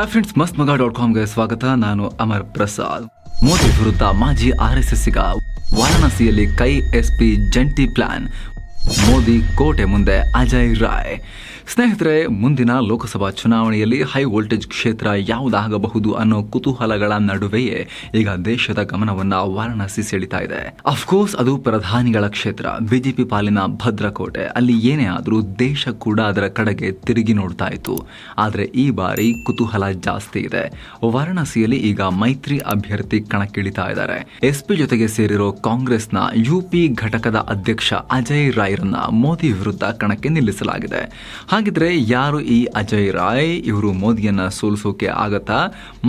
Hi friends ಮಸ್ತ್ ಮಗ dot ಕಾಮ್ಗೆ ಸ್ವಾಗತ. ನಾನು ಅಮರ್ ಪ್ರಸಾದ್. ಮೋದಿ ವಿರುದ್ಧ ಮಾಜಿ ಆರ್ ಎಸ್ ಎಸ್ಸಿಗ ವಾರಾಣಸಿಯಲ್ಲಿ ಕೈ ಎಸ್ ಪಿ ಜಂಟಿ ಪ್ಲಾನ್. ಮೋದಿ ಕೋಟೆ ಮುಂದೆ ಅಜಯ್ ರಾಯ್. ಸ್ನೇಹಿತರೆ, ಮುಂದಿನ ಲೋಕಸಭಾ ಚುನಾವಣೆಯಲ್ಲಿ ಹೈ ವೋಲ್ಟೇಜ್ ಕ್ಷೇತ್ರ ಯಾವುದಾಗಬಹುದು ಅನ್ನೋ ಕುತೂಹಲಗಳ ನಡುವೆಯೇ ಈಗ ದೇಶದ ಗಮನವನ್ನ ವಾರಣಾಸಿ ಸೆಳಿತಾ ಇದೆ. ಅಫ್ಕೋರ್ಸ್ ಅದು ಪ್ರಧಾನಿಗಳ ಕ್ಷೇತ್ರ. ಬಿಜೆಪಿ ಪಾಲಿನ ಭದ್ರಕೋಟೆ. ಅಲ್ಲಿ ಏನೇ ಆದರೂ ದೇಶ ಕೂಡ ಅದರ ಕಡೆಗೆ ತಿರುಗಿ ನೋಡ್ತಾ ಇತ್ತು. ಆದರೆ ಈ ಬಾರಿ ಕುತೂಹಲ ಜಾಸ್ತಿ ಇದೆ. ವಾರಾಣಸಿಯಲ್ಲಿ ಈಗ ಮೈತ್ರಿ ಅಭ್ಯರ್ಥಿ ಕಣಕ್ಕಿಳಿತಾ ಇದ್ದಾರೆ. ಎಸ್ಪಿ ಜೊತೆಗೆ ಸೇರಿರೋ ಕಾಂಗ್ರೆಸ್ನ ಯುಪಿ ಘಟಕದ ಅಧ್ಯಕ್ಷ ಅಜಯ್ ರಾಯ್ರನ್ನ ಮೋದಿ ವಿರುದ್ಧ ಕಣಕ್ಕೆ ನಿಲ್ಲಿಸಲಾಗಿದೆ. ಹಾಗಿದ್ರೆ ಯಾರು ಈ ಅಜಯ್ ರಾಯ್ ಇವರು ಮೋದಿಯನ್ನ ಸೋಲಿಸೋಕೆ ಆಗತ್ತಾ?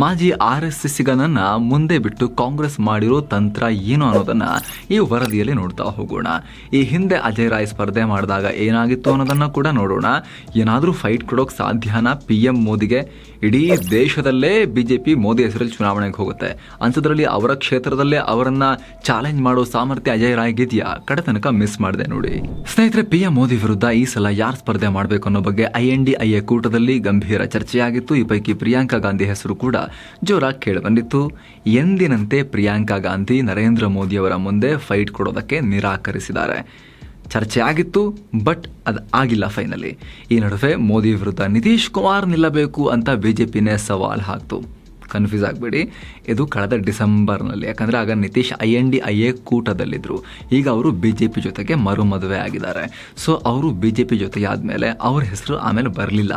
ಮಾಜಿ ಆರ್ ಎಸ್ ಎಸ್ಸಿಗನನ್ನ ಮುಂದೆ ಬಿಟ್ಟು ಕಾಂಗ್ರೆಸ್ ಮಾಡಿರೋ ತಂತ್ರ ಏನು ಅನ್ನೋದನ್ನ ಈ ವರದಿಯಲ್ಲಿ ನೋಡ್ತಾ ಹೋಗೋಣ. ಈ ಹಿಂದೆ ಅಜಯ್ ರಾಯ್ ಸ್ಪರ್ಧೆ ಮಾಡಿದಾಗ ಏನಾಗಿತ್ತು ಅನ್ನೋದನ್ನ ಕೂಡ ನೋಡೋಣ. ಏನಾದರೂ ಫೈಟ್ ಕೊಡೋಕೆ ಸಾಧ್ಯನಾ ಪಿ ಎಂ ಮೋದಿಗೆ? ಇಡೀ ದೇಶದಲ್ಲೇ ಬಿಜೆಪಿ ಮೋದಿ ಹೆಸರಲ್ಲಿ ಚುನಾವಣೆಗೆ ಹೋಗುತ್ತೆ. ಅಂಥದ್ರಲ್ಲಿ ಅವರ ಕ್ಷೇತ್ರದಲ್ಲೇ ಅವರನ್ನ ಚಾಲೆಂಜ್ ಮಾಡೋ ಸಾಮರ್ಥ್ಯ ಅಜಯ್ ರಾಯ್ ಗಿದ್ಯಾ ಕಡೆ ತನಕ ಮಿಸ್ ಮಾಡಿದೆ ನೋಡಿ. ಸ್ನೇಹಿತರೆ, ಪಿ ಎಂ ಮೋದಿ ವಿರುದ್ಧ ಈ ಸಲ ಯಾರು ಸ್ಪರ್ಧೆ ಮಾಡಬೇಕು ಅನ್ನೋ ಬಗ್ಗೆ I N D I A ಕೂಟದಲ್ಲಿ ಗಂಭೀರ ಚರ್ಚೆಯಾಗಿತ್ತು. ಈ ಪೈಕಿ ಪ್ರಿಯಾಂಕಾ ಗಾಂಧಿ ಹೆಸರು ಕೂಡ ಜೋರಾಗಿ ಕೇಳಿಬಂದಿತ್ತು. ಎಂದಿನಂತೆ ಪ್ರಿಯಾಂಕಾ ಗಾಂಧಿ ನರೇಂದ್ರ ಮೋದಿ ಅವರ ಮುಂದೆ ಫೈಟ್ ಕೊಡೋದಕ್ಕೆ ನಿರಾಕರಿಸಿದ್ದಾರೆ. ಚರ್ಚೆ ಆಗಿತ್ತು ಬಟ್ ಅದು ಆಗಿಲ್ಲ ಫೈನಲಿ. ಈ ನಡುವೆ ಮೋದಿ ವಿರುದ್ಧ ನಿತೀಶ್ ಕುಮಾರ್ ನಿಲ್ಲಬೇಕು ಅಂತ ಬಿಜೆಪಿನೇ ಸವಾಲ್ ಹಾಕ್ತು. ಕನ್ಫ್ಯೂಸ್ ಆಗಬೇಡಿ. ಇದು ಕಳೆದ ಡಿಸೆಂಬರ್ನಲ್ಲಿ. ಯಾಕಂದರೆ ಆಗ Nitish I N D I A ಕೂಟದಲ್ಲಿದ್ದರು ಈಗ ಅವರು ಬಿ ಜೆ ಪಿ ಜೊತೆಗೆ ಮರು ಮದುವೆ ಆಗಿದ್ದಾರೆ. ಸೊ ಅವರು ಬಿ ಜೆ ಪಿ ಜೊತೆ ಆದಮೇಲೆ ಅವ್ರ ಹೆಸರು ಆಮೇಲೆ ಬರಲಿಲ್ಲ.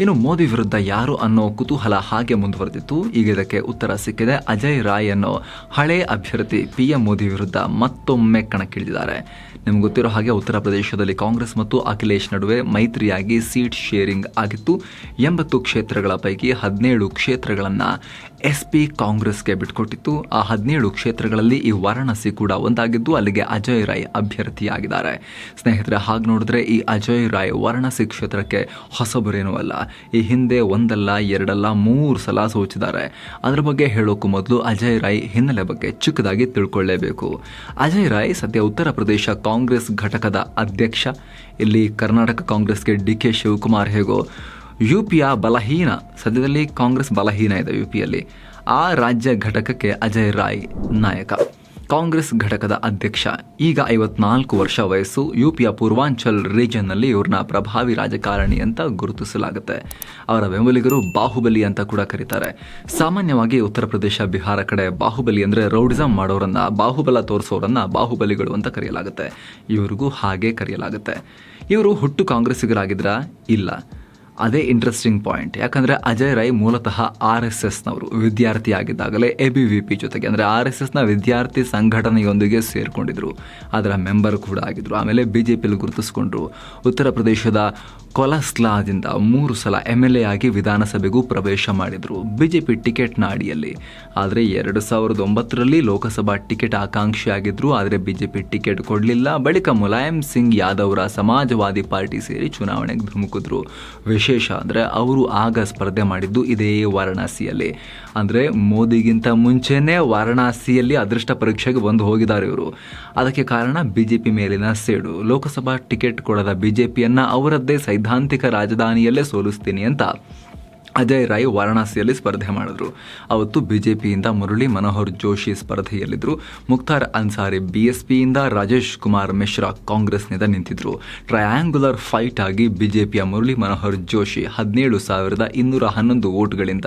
ಇನ್ನು ಮೋದಿ ವಿರುದ್ಧ ಯಾರು ಅನ್ನೋ ಕುತೂಹಲ ಹಾಗೆ ಮುಂದುವರೆದಿತ್ತು. ಈಗ ಇದಕ್ಕೆ ಉತ್ತರ ಸಿಕ್ಕಿದೆ ಅಜಯ್ ರಾಯ್ ಅನ್ನೋ ಹಳೆ ಅಭ್ಯರ್ಥಿ ಪಿ ಎಂ ಮೋದಿ ವಿರುದ್ಧ ಮತ್ತೊಮ್ಮೆ ಕಣಕ್ಕಿಳಿದಿದ್ದಾರೆ. ನಿಮ್ಗೆ ಗೊತ್ತಿರೋ ಹಾಗೆ ಉತ್ತರ ಪ್ರದೇಶದಲ್ಲಿ ಕಾಂಗ್ರೆಸ್ ಮತ್ತು ಅಖಿಲೇಶ್ ನಡುವೆ ಮೈತ್ರಿಯಾಗಿ ಸೀಟ್ ಶೇರಿಂಗ್ ಆಗಿತ್ತು. ಎಂಬತ್ತು ಕ್ಷೇತ್ರಗಳ ಪೈಕಿ ಹದಿನೇಳು ಕ್ಷೇತ್ರಗಳನ್ನು ಎಸ್ ಪಿ ಕಾಂಗ್ರೆಸ್ಗೆ ಬಿಟ್ಕೊಟ್ಟಿತ್ತು. ಆ ಹದಿನೇಳು ಕ್ಷೇತ್ರಗಳಲ್ಲಿ ಈ ವಾರಾಣಸಿ ಕೂಡ ಒಂದಾಗಿದ್ದು ಅಲ್ಲಿಗೆ ಅಜಯ್ ರಾಯ್ ಅಭ್ಯರ್ಥಿಯಾಗಿದ್ದಾರೆ. ಸ್ನೇಹಿತರೆ, ಹಾಗೆ ನೋಡಿದ್ರೆ ಈ ಅಜಯ್ ರಾಯ್ ವಾರಾಣಸಿ ಕ್ಷೇತ್ರಕ್ಕೆ ಹೊಸಬರೇನೂ ಅಲ್ಲ ಈ ಹಿಂದೆ ಒಂದಲ್ಲ, ಎರಡಲ್ಲ, ಮೂರು ಸಲ ಸೋಚಿದ್ದಾರೆ. ಅದರ ಬಗ್ಗೆ ಹೇಳೋಕ್ಕೂ ಮೊದಲು ಅಜಯ್ ರಾಯ್ ಹಿನ್ನೆಲೆ ಬಗ್ಗೆ ಚಿಕ್ಕದಾಗಿ ತಿಳ್ಕೊಳ್ಳೇಬೇಕು ಅಜಯ್ ರಾಯ್ ಸದ್ಯ ಉತ್ತರ ಪ್ರದೇಶ ಕಾಂಗ್ರೆಸ್ ಘಟಕದ ಅಧ್ಯಕ್ಷ. ಇಲ್ಲಿ ಕರ್ನಾಟಕ ಕಾಂಗ್ರೆಸ್ಗೆ ಡಿ ಕೆ ಶಿವಕುಮಾರ್ ಹೇಗೋ ಯು ಪಿಯ ಬಲಹೀನ, ಸದ್ಯದಲ್ಲಿ ಕಾಂಗ್ರೆಸ್ ಬಲಹೀನ ಇದೆ ಯು ಪಿಯಲ್ಲಿ ಆ ರಾಜ್ಯ ಘಟಕಕ್ಕೆ ಅಜಯ್ ರಾಯ್ ನಾಯಕ. ಕಾಂಗ್ರೆಸ್ ಘಟಕದ ಅಧ್ಯಕ್ಷ. ಈಗ ಐವತ್ನಾಲ್ಕು ವರ್ಷ ವಯಸ್ಸು ಯು ಪಿಯ ಪೂರ್ವಾಂಚಲ್ ರೀಜನ್ನಲ್ಲಿ ಇವ್ರನ್ನ ಪ್ರಭಾವಿ ರಾಜಕಾರಣಿ ಅಂತ ಗುರುತಿಸಲಾಗುತ್ತೆ. ಅವರ ಬೆಂಬಲಿಗರು ಬಾಹುಬಲಿ ಅಂತ ಕೂಡ ಕರೀತಾರೆ. ಸಾಮಾನ್ಯವಾಗಿ ಉತ್ತರ ಪ್ರದೇಶ, ಬಿಹಾರ ಕಡೆ ಬಾಹುಬಲಿ ಅಂದರೆ ರೌಡಿಸಮ್ ಮಾಡೋರನ್ನ, ಬಾಹುಬಲ ತೋರಿಸೋರನ್ನ ಬಾಹುಬಲಿಗಳು ಅಂತ ಕರೆಯಲಾಗುತ್ತೆ. ಇವ್ರಿಗೂ ಹಾಗೆ ಕರೆಯಲಾಗುತ್ತೆ. ಇವರು ಹುಟ್ಟು ಕಾಂಗ್ರೆಸ್ಸಿಗರಾಗಿದ್ರ? ಇಲ್ಲ. ಅದೇ ಇಂಟ್ರೆಸ್ಟಿಂಗ್ ಪಾಯಿಂಟ್ ಯಾಕಂದರೆ ಅಜಯ್ ರೈ ಮೂಲತಃ ಆರ್ ಎಸ್ ಎಸ್ನವರು ವಿದ್ಯಾರ್ಥಿ ಆಗಿದ್ದಾಗಲೇ ಎ ಬಿ ವಿ ಪಿ ಜೊತೆಗೆ, ಅಂದರೆ ಆರ್ ಎಸ್ ಎಸ್ನ ವಿದ್ಯಾರ್ಥಿ ಸಂಘಟನೆಯೊಂದಿಗೆ ಸೇರಿಕೊಂಡಿದ್ರು. ಅದರ ಮೆಂಬರ್ ಕೂಡ ಆಗಿದ್ರು. ಆಮೇಲೆ ಬಿ ಜೆ ಪಿಯಲ್ಲಿ ಗುರುತಿಸ್ಕೊಂಡ್ರು. ಉತ್ತರ ಪ್ರದೇಶದ ಕೊಲಸ್ಲಾದಿಂದ ಮೂರು ಸಲ ಎಂ ಎಲ್ ಎ ಆಗಿ ವಿಧಾನಸಭೆಗೂ ಪ್ರವೇಶ ಮಾಡಿದರು. ಬಿ ಜೆ ಪಿ ಟಿಕೆಟ್ನ ಅಡಿಯಲ್ಲಿ ಆದರೆ ಎರಡು ಸಾವಿರದ ಒಂಬತ್ತರಲ್ಲಿ ಲೋಕಸಭಾ ಟಿಕೆಟ್ ಆಕಾಂಕ್ಷಿಯಾಗಿದ್ದರು ಆದರೆ ಬಿ ಜೆ ಪಿ ಟಿಕೆಟ್ ಕೊಡಲಿಲ್ಲ. ಬಳಿಕ ಮುಲಾಯಂ ಸಿಂಗ್ ಯಾದವ್ರ ಸಮಾಜವಾದಿ ಪಾರ್ಟಿ ಸೇರಿ ಚುನಾವಣೆಗೆ ಧುಮುಕಿದ್ರು. ವಿಶೇಷ ಅಂದರೆ ಅವರು ಆಗ ಸ್ಪರ್ಧೆ ಮಾಡಿದ್ದು ಇದೇ ವಾರಣಾಸಿಯಲ್ಲಿ. ಅಂದರೆ ಮೋದಿಗಿಂತ ಮುಂಚೆನೇ ವಾರಣಾಸಿಯಲ್ಲಿ ಅದೃಷ್ಟ ಪರೀಕ್ಷೆಗೆ ಬಂದು ಹೋಗಿದ್ದಾರೆ ಇವರು. ಅದಕ್ಕೆ ಕಾರಣ ಬಿಜೆಪಿ ಮೇಲಿನ ಸೇಡು. ಲೋಕಸಭಾ ಟಿಕೆಟ್ ಕೊಡದ ಬಿ ಜೆ ಪಿಯನ್ನು ಅವರದ್ದೇ ಸೈದ್ಧಾಂತಿಕ ರಾಜಧಾನಿಯಲ್ಲೇ ಸೋಲಿಸ್ತೀನಿ ಅಂತ. ಅಜಯ್ ರಾಯ್ ವಾರಾಣಸಿಯಲ್ಲಿ ಸ್ಪರ್ಧೆ ಮಾಡಿದ್ರು. ಅವತ್ತು ಬಿಜೆಪಿಯಿಂದ ಮುರಳಿ ಮನೋಹರ್ ಜೋಶಿ ಸ್ಪರ್ಧೆಯಲ್ಲಿದ್ದರು ಮುಕ್ತಾರ್ ಅನ್ಸಾರಿ ಬಿಎಸ್ಪಿಯಿಂದ ರಾಜೇಶ್ ಕುಮಾರ್ ಮಿಶ್ರಾ ಕಾಂಗ್ರೆಸ್ನಿಂದ ನಿಂತಿದ್ರು. ಟ್ರಯಾಂಗುಲರ್ ಫೈಟ್ ಆಗಿ ಬಿಜೆಪಿಯ ಮುರಳಿ ಮನೋಹರ್ ಜೋಶಿ ಹದಿನೇಳು ಸಾವಿರದ ಇನ್ನೂರ ಹನ್ನೊಂದು ವೋಟ್ಗಳಿಂದ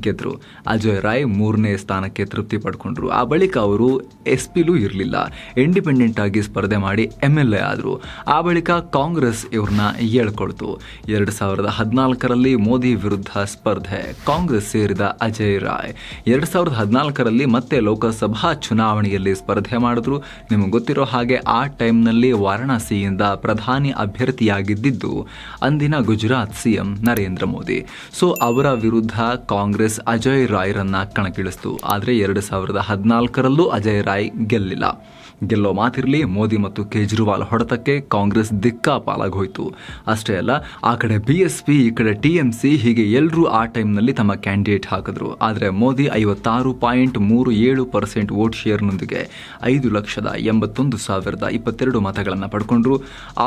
ಗೆದ್ದರು ಅಜಯ್ ರಾಯ್ ಮೂರನೇ ಸ್ಥಾನಕ್ಕೆ ತೃಪ್ತಿ ಪಡ್ಕೊಂಡ್ರು. ಆ ಬಳಿಕ ಅವರು ಎಸ್ ಪಿಲೂ ಇರಲಿಲ್ಲ. ಇಂಡಿಪೆಂಡೆಂಟ್ ಆಗಿ ಸ್ಪರ್ಧೆ ಮಾಡಿ ಎಂ ಎಲ್ ಎ ಆದರು. ಆ ಬಳಿಕ ಕಾಂಗ್ರೆಸ್ ಇವ್ರನ್ನ ಹೇಳ್ಕೊಳ್ತು. ಎರಡು ಸಾವಿರದ ಹದಿನಾಲ್ಕರಲ್ಲಿ ಮೋದಿ ವಿರುದ್ಧ ಸ್ಪರ್ಧೆ. ಕಾಂಗ್ರೆಸ್ ಸೇರಿದ ಅಜಯ್ ರಾಯ್. ಎರಡು ಸಾವಿರದ ಹದಿನಾಲ್ಕರಲ್ಲಿ ಮತ್ತೆ ಲೋಕಸಭಾ ಚುನಾವಣೆಯಲ್ಲಿ ಸ್ಪರ್ಧೆ ಮಾಡಿದ್ರು. ನಿಮಗೆ ಗೊತ್ತಿರೋ ಹಾಗೆ ಆ ಟೈಮ್ನಲ್ಲಿ ವಾರಣಾಸಿಯಿಂದ ಪ್ರಧಾನಿ ಅಭ್ಯರ್ಥಿಯಾಗಿದ್ದಿದ್ದು ಅಂದಿನ ಗುಜರಾತ್ ಸಿಎಂ ನರೇಂದ್ರ ಮೋದಿ. ಸೊ, ಅವರ ವಿರುದ್ಧ ಕಾಂಗ್ರೆಸ್ ಅಜಯ್ ರಾಯ್ರನ್ನ ಕಣಕ್ಕಿಳಿಸ್ತು. ಆದರೆ ಎರಡು ಸಾವಿರದ ಹದಿನಾಲ್ಕರಲ್ಲೂ ಅಜಯ್ ರಾಯ್ ಗೆಲ್ಲಿಲ್ಲ. ಗೆಲ್ಲೋ ಮಾತಿರಲಿ, ಮೋದಿ ಮತ್ತು ಕೇಜ್ರಿವಾಲ್ ಹೊಡೆತಕ್ಕೆ ಕಾಂಗ್ರೆಸ್ ದಿಕ್ಕಾ ಪಾಲಾಗೋಯ್ತು. ಅಷ್ಟೇ ಅಲ್ಲ, ಆ ಕಡೆ ಬಿ ಎಸ್ ಪಿ, ಈ ಕಡೆ ಟಿ ಎಂ ಸಿ ಹೀಗೆ ಎಲ್ಲರೂ ಆ ಟೈಮ್ನಲ್ಲಿ ತಮ್ಮ ಕ್ಯಾಂಡಿಡೇಟ್ ಹಾಕಿದ್ರು. ಆದರೆ ಮೋದಿ ಐವತ್ತಾರು ಪಾಯಿಂಟ್ ಮೂರು ಏಳು ಪರ್ಸೆಂಟ್ ವೋಟ್ ಶೇರ್ನೊಂದಿಗೆ ಐದು ಲಕ್ಷದ ಎಂಬತ್ತೊಂದು ಸಾವಿರದ ಇಪ್ಪತ್ತೆರಡು ಮತಗಳನ್ನು ಪಡ್ಕೊಂಡ್ರು.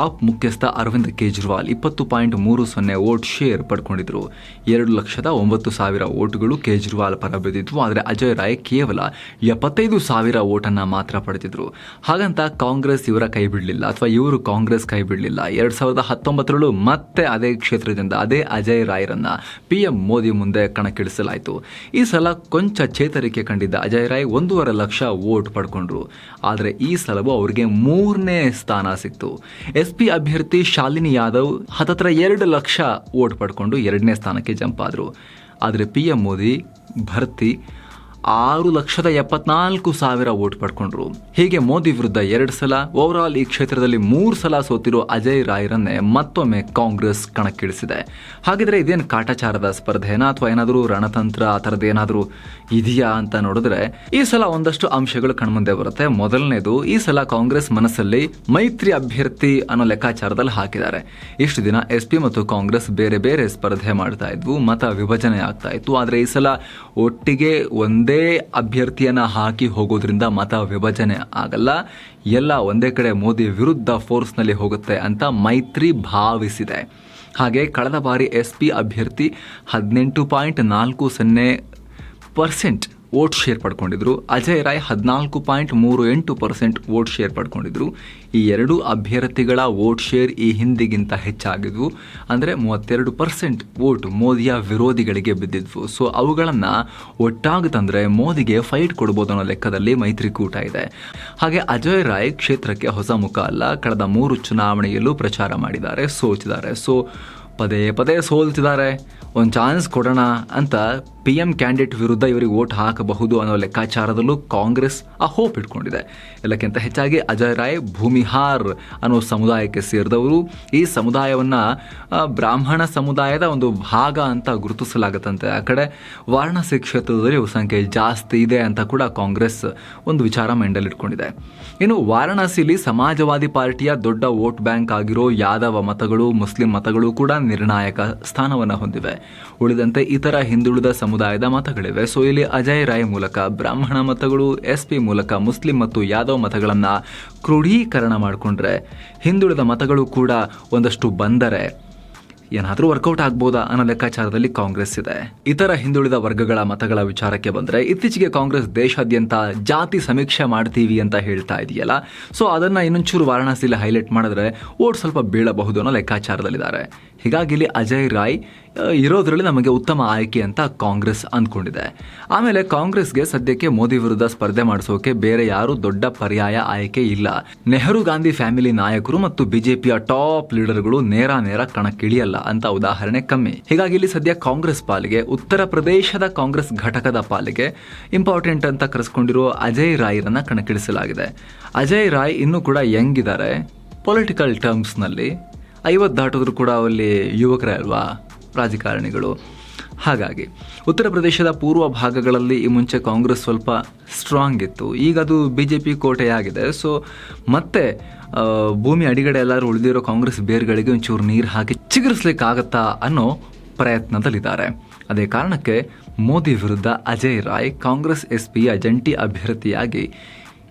ಆಪ್ ಮುಖ್ಯಸ್ಥ ಅರವಿಂದ್ ಕೇಜ್ರಿವಾಲ್ ಇಪ್ಪತ್ತು ಪಾಯಿಂಟ್ ಮೂರು ಸೊನ್ನೆ ವೋಟ್ ಶೇರ್ ಪಡ್ಕೊಂಡಿದ್ರು. ಎರಡು ಲಕ್ಷದ ಒಂಬತ್ತು ಸಾವಿರ ವೋಟ್ಗಳು ಕೇಜ್ರಿವಾಲ್ ಪರ ಬಿದ್ದಿದ್ವು, ಆದರೆ ಅಜಯ್ ರಾಯ್ ಕೇವಲ ಎಪ್ಪತ್ತೈದು ಸಾವಿರ ವೋಟನ್ನು ಮಾತ್ರ ಪಡೆದಿದ್ರು. ಹಾಗಂತ ಕಾಂಗ್ರೆಸ್ ಇವರ ಕೈ ಬಿಡಲಿಲ್ಲ, ಅಥವಾ ಇವರು ಕಾಂಗ್ರೆಸ್ ಕೈ ಬಿಡಲಿಲ್ಲ. ಎರಡು ಸಾವಿರದ ಹತ್ತೊಂಬತ್ತರಲ್ಲೂ ಮತ್ತೆ ಅದೇ ಕ್ಷೇತ್ರದಿಂದ ಅದೇ ಅಜಯ್ ರಾಯ್ರನ್ನ ಪಿ ಎಂ ಮೋದಿ ಮುಂದೆ ಕಣಕ್ಕಿಳಿಸಲಾಯಿತು. ಈ ಸಲ ಕೊಂಚ ಚೇತರಿಕೆ ಕಂಡಿದ್ದ ಅಜಯ್ ರಾಯ್ ಒಂದೂವರೆ ಲಕ್ಷ ವೋಟ್ ಪಡ್ಕೊಂಡ್ರು. ಆದರೆ ಈ ಸಲವೂ ಅವರಿಗೆ ಮೂರನೇ ಸ್ಥಾನ ಸಿಕ್ತು. ಎಸ್ ಪಿ ಅಭ್ಯರ್ಥಿ ಶಾಲಿನಿ ಯಾದವ್ ಹತ್ತತ್ರ ಎರಡು ಲಕ್ಷ ವೋಟ್ ಪಡ್ಕೊಂಡು ಎರಡನೇ ಸ್ಥಾನಕ್ಕೆ ಜಂಪ್ ಆದರು. ಆದರೆ ಪಿ ಎಂ ಮೋದಿ ಭರ್ತಿ ಆರು ಲಕ್ಷದ ಎಪ್ಪತ್ನಾಲ್ಕು ಸಾವಿರ ವೋಟ್ ಪಡ್ಕೊಂಡ್ರು. ಹೀಗೆ ಮೋದಿ ವಿರುದ್ಧ ಎರಡು ಸಲ ಓವರ್ ಆಲ್ ಈ ಕ್ಷೇತ್ರದಲ್ಲಿ ಮೂರು ಸಲ ಸೋತಿರೋ ಅಜಯ್ ರಾಯ್ರನ್ನೇ ಮತ್ತೊಮ್ಮೆ ಕಾಂಗ್ರೆಸ್ ಕಣಕ್ಕಿಳಿಸಿದೆ. ಹಾಗಿದ್ರೆ ಇದೇನು ಕಾಟಾಚಾರದ ಸ್ಪರ್ಧೆನಾ? ಅಥವಾ ಏನಾದರೂ ರಣತಂತ್ರ ಆ ಥರದ್ದು ಏನಾದರೂ ಇದೆಯಾ ಅಂತ ನೋಡಿದ್ರೆ, ಈ ಸಲ ಒಂದಷ್ಟು ಅಂಶಗಳು ಕಣ್ಮುಂದೆ ಬರುತ್ತೆ. ಮೊದಲನೇದು, ಈ ಸಲ ಕಾಂಗ್ರೆಸ್ ಮನಸ್ಸಲ್ಲಿ ಮೈತ್ರಿ ಅಭ್ಯರ್ಥಿ ಅನ್ನೋ ಲೆಕ್ಕಾಚಾರದಲ್ಲಿ ಹಾಕಿದ್ದಾರೆ. ಇಷ್ಟು ದಿನ ಎಸ್ ಪಿ ಮತ್ತು ಕಾಂಗ್ರೆಸ್ ಬೇರೆ ಬೇರೆ ಸ್ಪರ್ಧೆ ಮಾಡ್ತಾ ಇದ್ವು, ಮತ ವಿಭಜನೆ ಆಗ್ತಾ ಇತ್ತು. ಆದರೆ ಈ ಸಲ ಒಟ್ಟಿಗೆ ಒಂದೇ ಅಭ್ಯರ್ಥಿಯನ್ನು ಹಾಕಿ ಹೋಗೋದ್ರಿಂದ ಮತ ವಿಭಜನೆ ಆಗಲ್ಲ. ಎಲ್ಲ ಒಂದೇ ಕಡೆ ಮೋದಿ ವಿರುದ್ಧ ಫೋರ್ಸ್ನಲ್ಲಿ ಹೋಗುತ್ತೆ ಅಂತ ಮೈತ್ರಿ ಭಾವಿಸಿದೆ. ಹಾಗೆ ಕಳೆದ ಬಾರಿ ಎಸ್ ಪಿ ಅಭ್ಯರ್ಥಿ ಹದಿನೆಂಟು ಪಾಯಿಂಟ್ ನಾಲ್ಕು ಸೊನ್ನೆ ಪರ್ಸೆಂಟ್ ವೋಟ್ ಶೇರ್ ಪಡ್ಕೊಂಡಿದ್ರು. ಅಜಯ್ ರಾಯ್ ಹದಿನಾಲ್ಕು ಪಾಯಿಂಟ್ ಮೂರು ಎಂಟು ಪರ್ಸೆಂಟ್ ವೋಟ್ ಶೇರ್ ಪಡ್ಕೊಂಡಿದ್ರು. ಈ ಎರಡು ಅಭ್ಯರ್ಥಿಗಳ ವೋಟ್ ಶೇರ್ ಈ ಹಿಂದಿಗಿಂತ ಹೆಚ್ಚಾಗಿದ್ವು. ಅಂದರೆ ಮೂವತ್ತೆರಡು ಪರ್ಸೆಂಟ್ ವೋಟ್ ಮೋದಿಯ ವಿರೋಧಿಗಳಿಗೆ ಬಿದ್ದಿದ್ವು. ಸೊ ಅವುಗಳನ್ನು ಒಟ್ಟಾಗಿ ತಂದರೆ ಮೋದಿಗೆ ಫೈಟ್ ಕೊಡ್ಬೋದು ಅನ್ನೋ ಲೆಕ್ಕದಲ್ಲಿ ಮೈತ್ರಿಕೂಟ ಇದೆ. ಹಾಗೆ ಅಜಯ್ ರಾಯ್ ಕ್ಷೇತ್ರಕ್ಕೆ ಹೊಸ ಮುಖ ಅಲ್ಲ. ಕಳೆದ ಮೂರು ಚುನಾವಣೆಯಲ್ಲೂ ಪ್ರಚಾರ ಮಾಡಿದ್ದಾರೆ, ಸೋತಿದ್ದಾರೆ. ಸೊ ಪದೇ ಪದೇ ಸೋಲ್ತಿದ್ದಾರೆ. ಒಂದು ಚಾನ್ಸ್ ಕೊಡೋಣ ಅಂತ ಪಿ ಎಂ ಕ್ಯಾಂಡಿಡೇಟ್ ವಿರುದ್ಧ ಇವರಿಗೆ ವೋಟ್ ಹಾಕಬಹುದು ಅನ್ನೋ ಲೆಕ್ಕಾಚಾರದಲ್ಲೂ ಕಾಂಗ್ರೆಸ್ ಆ ಹೋಪ್ ಇಟ್ಕೊಂಡಿದೆ. ಎಲ್ಲಕ್ಕಿಂತ ಹೆಚ್ಚಾಗಿ ಅಜಯ್ ರಾಯ್ ಭೂಮಿಹಾರ್ ಅನ್ನೋ ಸಮುದಾಯಕ್ಕೆ ಸೇರಿದವರು. ಈ ಸಮುದಾಯವನ್ನು ಬ್ರಾಹ್ಮಣ ಸಮುದಾಯದ ಒಂದು ಭಾಗ ಅಂತ ಗುರುತಿಸಲಾಗುತ್ತಂತೆ. ಆ ಕಡೆ ವಾರಣಾಸಿ ಕ್ಷೇತ್ರದಲ್ಲಿ ಸಂಖ್ಯೆ ಜಾಸ್ತಿ ಇದೆ ಅಂತ ಕೂಡ ಕಾಂಗ್ರೆಸ್ ಒಂದು ವಿಚಾರ ಮೈಂಡಲ್ಲಿ ಇಟ್ಕೊಂಡಿದೆ ಇನ್ನು ವಾರಣಾಸಿಲಿ ಸಮಾಜವಾದಿ ಪಾರ್ಟಿಯ ದೊಡ್ಡ ವೋಟ್ ಬ್ಯಾಂಕ್ ಆಗಿರೋ ಯಾದವ ಮತಗಳು, ಮುಸ್ಲಿಂ ಮತಗಳು ಕೂಡ ನಿರ್ಣಾಯಕ ಸ್ಥಾನವನ್ನು ಹೊಂದಿವೆ. ಉಳಿದಂತೆ ಇತರ ಹಿಂದುಳಿದ ಸಮುದಾಯದ ಮತಗಳಿವೆ. ಸೊ ಇಲ್ಲಿ ಅಜಯ್ ರಾಯ್ ಮೂಲಕ, ಬ್ರಾಹ್ಮಣ ಮತಗಳು ಎಸ್ ಪಿ ಮೂಲಕ, ಮುಸ್ಲಿಂ ಮತ್ತು ಯಾದವ್ ಮತಗಳನ್ನು ಕ್ರೋಢೀಕರಣ ಮಾಡಿಕೊಂಡ್ರೆ ಹಿಂದುಳಿದ ಮತಗಳು ಕೂಡ ಒಂದಷ್ಟು ಬಂದರೆ ಏನಾದರೂ ವರ್ಕೌಟ್ ಆಗ್ಬೋದಾ ಅನ್ನೋ ಲೆಕ್ಕಾಚಾರದಲ್ಲಿ ಕಾಂಗ್ರೆಸ್ ಇದೆ. ಇತರ ಹಿಂದುಳಿದ ವರ್ಗಗಳ ಮತಗಳ ವಿಚಾರಕ್ಕೆ ಬಂದರೆ, ಇತ್ತೀಚೆಗೆ ಕಾಂಗ್ರೆಸ್ ದೇಶಾದ್ಯಂತ ಜಾತಿ ಸಮೀಕ್ಷೆ ಮಾಡ್ತೀವಿ ಅಂತ ಹೇಳ್ತಾ ಇದೆಯಲ್ಲ. ಸೊ ಅದನ್ನು ಇನ್ನೊಂಚೂರು ವಾರಣಾಸಿಯಲ್ಲಿ ಹೈಲೈಟ್ ಮಾಡಿದ್ರೆ, ಓಟ್ ಸ್ವಲ್ಪ ಬೀಳಬಹುದು ಅನ್ನೋ ಲೆಕ್ಕಾಚಾರದಲ್ಲಿದ್ದಾರೆ. ಹೀಗಾಗಿ ಇಲ್ಲಿ ಅಜಯ್ ರಾಯ್ ಇರೋದ್ರಲ್ಲಿ ನಮಗೆ ಉತ್ತಮ ಆಯ್ಕೆ ಅಂತ ಕಾಂಗ್ರೆಸ್ ಅಂದ್ಕೊಂಡಿದೆ. ಆಮೇಲೆ ಕಾಂಗ್ರೆಸ್ಗೆ ಸದ್ಯಕ್ಕೆ ಮೋದಿ ವಿರುದ್ಧ ಸ್ಪರ್ಧೆ ಮಾಡಿಸೋಕೆ ಬೇರೆ ಯಾರು ದೊಡ್ಡ ಪರ್ಯಾಯ ಆಯ್ಕೆ ಇಲ್ಲ. ನೆಹರು ಗಾಂಧಿ ಫ್ಯಾಮಿಲಿ ನಾಯಕರು ಮತ್ತು ಬಿಜೆಪಿಯ ಟಾಪ್ ಲೀಡರ್ಗಳು ನೇರ ನೇರ ಕಣಕ್ಕಿಳಿಯಲ್ಲ ಅಂತ ಉದಾಹರಣೆ ಕಮ್ಮಿ. ಹೀಗಾಗಿ ಇಲ್ಲಿ ಸದ್ಯ ಕಾಂಗ್ರೆಸ್ ಪಾಲಿಗೆ, ಉತ್ತರ ಪ್ರದೇಶದ ಕಾಂಗ್ರೆಸ್ ಘಟಕದ ಪಾಲಿಗೆ ಇಂಪಾರ್ಟೆಂಟ್ ಅಂತ ಕರೆಸ್ಕೊಂಡಿರೋ ಅಜಯ್ ರಾಯ್ರನ್ನ ಕಣಕ್ಕಿಳಿಸಲಾಗಿದೆ. ಅಜಯ್ ರಾಯ್ ಇನ್ನೂ ಕೂಡ ಯಂಗ್ ಇದ್ದಾರೆ ಪೊಲಿಟಿಕಲ್ ಟರ್ಮ್ಸ್ನಲ್ಲಿ ಐವತ್ತು ದಾಟಿದ್ರು ಕೂಡ ಅಲ್ಲಿ ಯುವಕರೇ ಅಲ್ವಾ? ರಾಜಕಾರಣಿಗಳು ಹಾಗಾಗಿ, ಉತ್ತರ ಪ್ರದೇಶದ ಪೂರ್ವ ಭಾಗಗಳಲ್ಲಿ ಈ ಮುಂಚೆ ಕಾಂಗ್ರೆಸ್ ಸ್ವಲ್ಪ ಸ್ಟ್ರಾಂಗ್ ಇತ್ತು. ಈಗ ಅದು ಬಿ ಜೆ ಪಿ ಕೋಟೆಯಾಗಿದೆ. ಸೊ ಮತ್ತೆ ಭೂಮಿ ಅಡಿಗಡೆ ಎಲ್ಲರೂ ಉಳಿದಿರೋ ಕಾಂಗ್ರೆಸ್ ಬೇರ್ಗಳಿಗೆ ಒಂಚೂರು ನೀರು ಹಾಕಿ ಚಿಗುರಿಸ್ಲಿಕ್ಕಾಗತ್ತಾ ಅನ್ನೋ ಪ್ರಯತ್ನದಲ್ಲಿದ್ದಾರೆ. ಅದೇ ಕಾರಣಕ್ಕೆ ಮೋದಿ ವಿರುದ್ಧ ಅಜಯ್ ರಾಯ್ ಕಾಂಗ್ರೆಸ್ ಎಸ್ ಪಿಯ ಜಂಟಿ ಅಭ್ಯರ್ಥಿಯಾಗಿ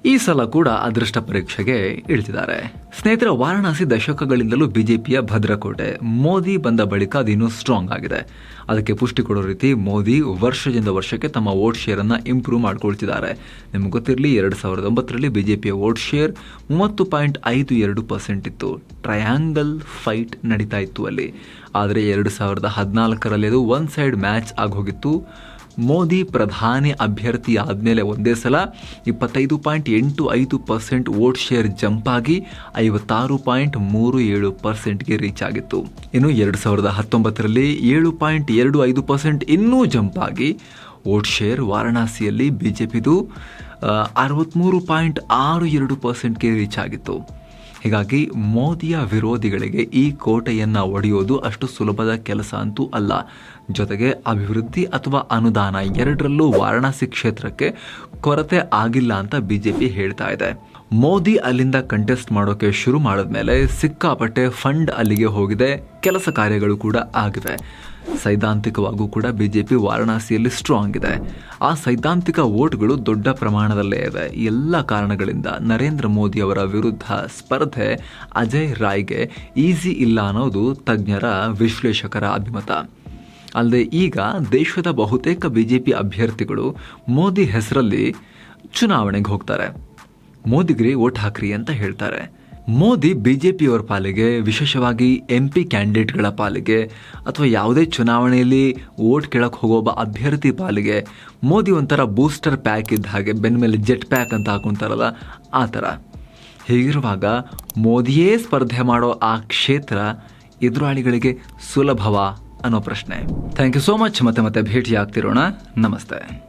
ಈ ಸಲ ಕೂಡ ಅದೃಷ್ಟ ಪರೀಕ್ಷೆಗೆ ಇಳಿದಿದ್ದಾರೆ ಸ್ನೇಹಿತರ, ವಾರಣಾಸಿ ದಶಕಗಳಿಂದಲೂ ಬಿಜೆಪಿಯ ಭದ್ರಕೋಟೆ, ಮೋದಿ ಬಂದ ಬಳಿಕ ಅದಿನ್ನೂ ಸ್ಟ್ರಾಂಗ್ ಆಗಿದೆ. ಅದಕ್ಕೆ ಪುಷ್ಟಿ ಕೊಡೋ ರೀತಿ ಮೋದಿ ವರ್ಷದಿಂದ ವರ್ಷಕ್ಕೆ ತಮ್ಮ ವೋಟ್ ಶೇರ್ ಅನ್ನ ಇಂಪ್ರೂವ್ ಮಾಡ್ಕೊಳ್ತಿದ್ದಾರೆ. ನಿಮ್ಗೆ ಗೊತ್ತಿರಲಿ, ಎರಡು ಸಾವಿರದ ಒಂಬತ್ತರಲ್ಲಿ ಬಿಜೆಪಿಯ ವೋಟ್ ಶೇರ್ ಮೂವತ್ತು ಪಾಯಿಂಟ್ ಐದು ಎರಡು ಪರ್ಸೆಂಟ್ ಇತ್ತು. ಟ್ರಯಾಂಗಲ್ ಫೈಟ್ ನಡೀತಾ ಇತ್ತು ಅಲ್ಲಿ. ಆದರೆ ಎರಡು ಸಾವಿರದ ಹದಿನಾಲ್ಕರಲ್ಲಿ ಅದು ಒನ್ ಸೈಡ್ ಮ್ಯಾಚ್ ಆಗೋಗಿತ್ತು. ಮೋದಿ ಪ್ರಧಾನಿ ಅಭ್ಯರ್ಥಿ ಆದಮೇಲೆ ಒಂದೇ ಸಲ ಇಪ್ಪತ್ತೈದು ಪಾಯಿಂಟ್ ಎಂಟು ಐದು ಪರ್ಸೆಂಟ್ ವೋಟ್ ಶೇರ್ ಜಂಪ್ ಆಗಿ ಐವತ್ತಾರು ಪಾಯಿಂಟ್ ಮೂರು ಏಳು ಪರ್ಸೆಂಟ್ಗೆ ರೀಚ್ ಆಗಿತ್ತು. ಇನ್ನು ಎರಡು ಸಾವಿರದ ಹತ್ತೊಂಬತ್ತರಲ್ಲಿ ಏಳು ಪಾಯಿಂಟ್ ಎರಡು ಐದು ಪರ್ಸೆಂಟ್ ಇನ್ನೂ ಜಂಪ್ ಆಗಿ ವೋಟ್ ಶೇರ್ ವಾರಣಾಸಿಯಲ್ಲಿ ಬಿ ಜೆ ಪಿದು ಅರವತ್ತ್ಮೂರು ಪಾಯಿಂಟ್ ಆರು ಎರಡು ಪರ್ಸೆಂಟ್ಗೆ ರೀಚ್ ಆಗಿತ್ತು. ಹೀಗಾಗಿ ಮೋದಿಯ ವಿರೋಧಿಗಳಿಗೆ ಈ ಕೋಟೆಯನ್ನು ಒಡೆಯೋದು ಅಷ್ಟು ಸುಲಭದ ಕೆಲಸ ಅಂತೂ ಅಲ್ಲ. ಜೊತೆಗೆ ಅಭಿವೃದ್ಧಿ ಅಥವಾ ಅನುದಾನ ಎರಡರಲ್ಲೂ ವಾರಣಾಸಿ ಕ್ಷೇತ್ರಕ್ಕೆ ಕೊರತೆ ಆಗಿಲ್ಲ ಅಂತ ಬಿಜೆಪಿ ಹೇಳ್ತಾ ಇದೆ. ಮೋದಿ ಅಲ್ಲಿಂದ ಕಂಟೆಸ್ಟ್ ಮಾಡೋಕೆ ಶುರು ಮಾಡಿದ್ಮೇಲೆ ಸಿಕ್ಕಾಪಟ್ಟೆ ಫಂಡ್ ಅಲ್ಲಿಗೆ ಹೋಗಿದೆ. ಕೆಲಸ ಕಾರ್ಯಗಳು ಕೂಡ ಆಗಿವೆ. ಸೈದ್ಧಾಂತಿಕವಾಗೂ ಕೂಡ ಬಿಜೆಪಿ ವಾರಣಾಸಿಯಲ್ಲಿ ಸ್ಟ್ರಾಂಗ್ ಇದೆ. ಆ ಸೈದ್ಧಾಂತಿಕ ವೋಟ್ಗಳು ದೊಡ್ಡ ಪ್ರಮಾಣದಲ್ಲೇ ಈ ಎಲ್ಲ ಕಾರಣಗಳಿಂದ ನರೇಂದ್ರ ಮೋದಿ ಅವರ ವಿರುದ್ಧ ಸ್ಪರ್ಧೆ ಅಜಯ್ ರಾಯ್ಗೆ ಈಸಿ ಇಲ್ಲ ಅನ್ನೋದು ತಜ್ಞರ ವಿಶ್ಲೇಷಕರ ಅಭಿಮತ. ಅಲ್ಲದೆ ಈಗ ದೇಶದ ಬಹುತೇಕ ಬಿಜೆಪಿ ಅಭ್ಯರ್ಥಿಗಳು ಮೋದಿ ಹೆಸರಲ್ಲಿ ಚುನಾವಣೆಗೆ ಹೋಗ್ತಾರೆ. ಮೋದಿಗ್ರಿ ಓಟ್ ಹಾಕ್ರಿ ಅಂತ ಹೇಳ್ತಾರೆ. ಮೋದಿ ಬಿಜೆಪಿಯವರ ಪಾಲಿಗೆ, ವಿಶೇಷವಾಗಿ ಎಂ ಪಿ ಕ್ಯಾಂಡಿಡೇಟ್ಗಳ ಪಾಲಿಗೆ, ಅಥವಾ ಯಾವುದೇ ಚುನಾವಣೆಯಲ್ಲಿ ವೋಟ್ ಕೇಳಕ್ಕೆ ಹೋಗೋ ಒಬ್ಬ ಅಭ್ಯರ್ಥಿ ಪಾಲಿಗೆ, ಮೋದಿ ಒಂಥರ ಬೂಸ್ಟರ್ ಪ್ಯಾಕ್ ಇದ್ದ ಹಾಗೆ ಬೆನ್ನ ಮೇಲೆ ಜೆಟ್ ಪ್ಯಾಕ್ ಅಂತ ಹಾಕೊಂತಾರಲ್ಲ, ಆ ಥರ. ಹೀಗಿರುವಾಗ ಮೋದಿಯೇ ಸ್ಪರ್ಧೆ ಮಾಡೋ ಆ ಕ್ಷೇತ್ರ ಎದುರಾಳಿಗಳಿಗೆ ಸುಲಭವಾ ಅನ್ನೋ ಪ್ರಶ್ನೆ. ಥ್ಯಾಂಕ್ ಯು ಸೋ ಮಚ್ ಮತ್ತೆ ಮತ್ತೆ ಭೇಟಿ ಆಗ್ತಿರೋಣ ನಮಸ್ತೆ.